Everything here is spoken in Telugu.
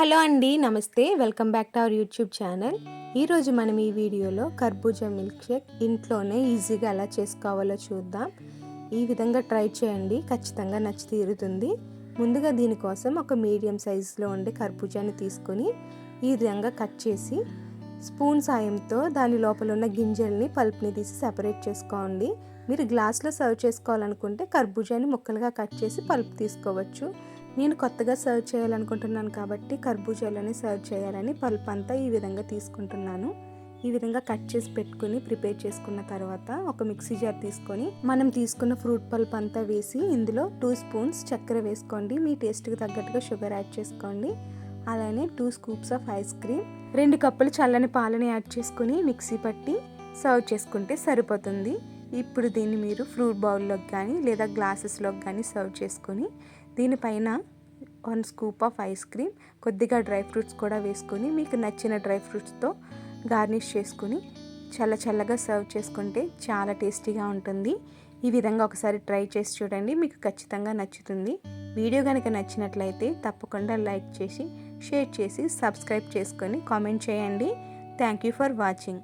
హలో అండి నమస్తే. Welcome back to our YouTube channel. ఈరోజు మనం ఈ వీడియోలో కర్బూజా మిల్క్ షేక్ ఇంట్లోనే ఈజీగా ఎలా చేసుకోవాలో చూద్దాం. ఈ విధంగా ట్రై చేయండి ఖచ్చితంగా నచ్చి తీరుతుంది. ముందుగా దీనికోసం ఒక మీడియం సైజులో ఉండే కర్బూజాని తీసుకొని ఈ విధంగా కట్ చేసి స్పూన్ సాయంతో దాని లోపల ఉన్న గింజల్ని పల్ప్ని తీసి సెపరేట్ చేసుకోండి. మీరు గ్లాస్లో సర్వ్ చేసుకోవాలనుకుంటే కర్బూజాని ముక్కలుగా కట్ చేసి పల్ప్ తీసుకోవచ్చు. నేను కొత్తగా సర్వ్ చేయాలనుకుంటున్నాను కాబట్టి కర్బూజాలని సర్వ్ చేయాలని పల్ప్ అంతా ఈ విధంగా తీసుకుంటున్నాను. ఈ విధంగా కట్ చేసి పెట్టుకుని ప్రిపేర్ చేసుకున్న తర్వాత ఒక మిక్సీ జార్ తీసుకొని మనం తీసుకున్న ఫ్రూట్ పల్ప్ అంతా వేసి ఇందులో టూ స్పూన్స్ చక్కెర వేసుకోండి. మీ టేస్ట్కి తగ్గట్టుగా షుగర్ యాడ్ చేసుకోండి. అలానే two scoops of ice cream రెండు కప్పులు చల్లని పాలని యాడ్ చేసుకుని మిక్సీ పట్టి సర్వ్ చేసుకుంటే సరిపోతుంది. ఇప్పుడు దీన్ని మీరు ఫ్రూట్ బౌల్లోకి కానీ లేదా గ్లాసెస్లోకి కానీ సర్వ్ చేసుకొని దీనిపైన one scoop of ice cream కొద్దిగా డ్రై ఫ్రూట్స్ కూడా వేసుకొని మీకు నచ్చిన డ్రై ఫ్రూట్స్తో గార్నిష్ చేసుకుని చల్ల చల్లగా సర్వ్ చేసుకుంటే చాలా టేస్టీగా ఉంటుంది. ఈ విధంగా ఒకసారి ట్రై చేసి చూడండి మీకు ఖచ్చితంగా నచ్చుతుంది. వీడియో కనుక నచ్చినట్లయితే తప్పకుండా లైక్ చేసి షేర్ చేసి సబ్స్క్రైబ్ చేసుకొని కామెంట్ చేయండి. Thank you for watching.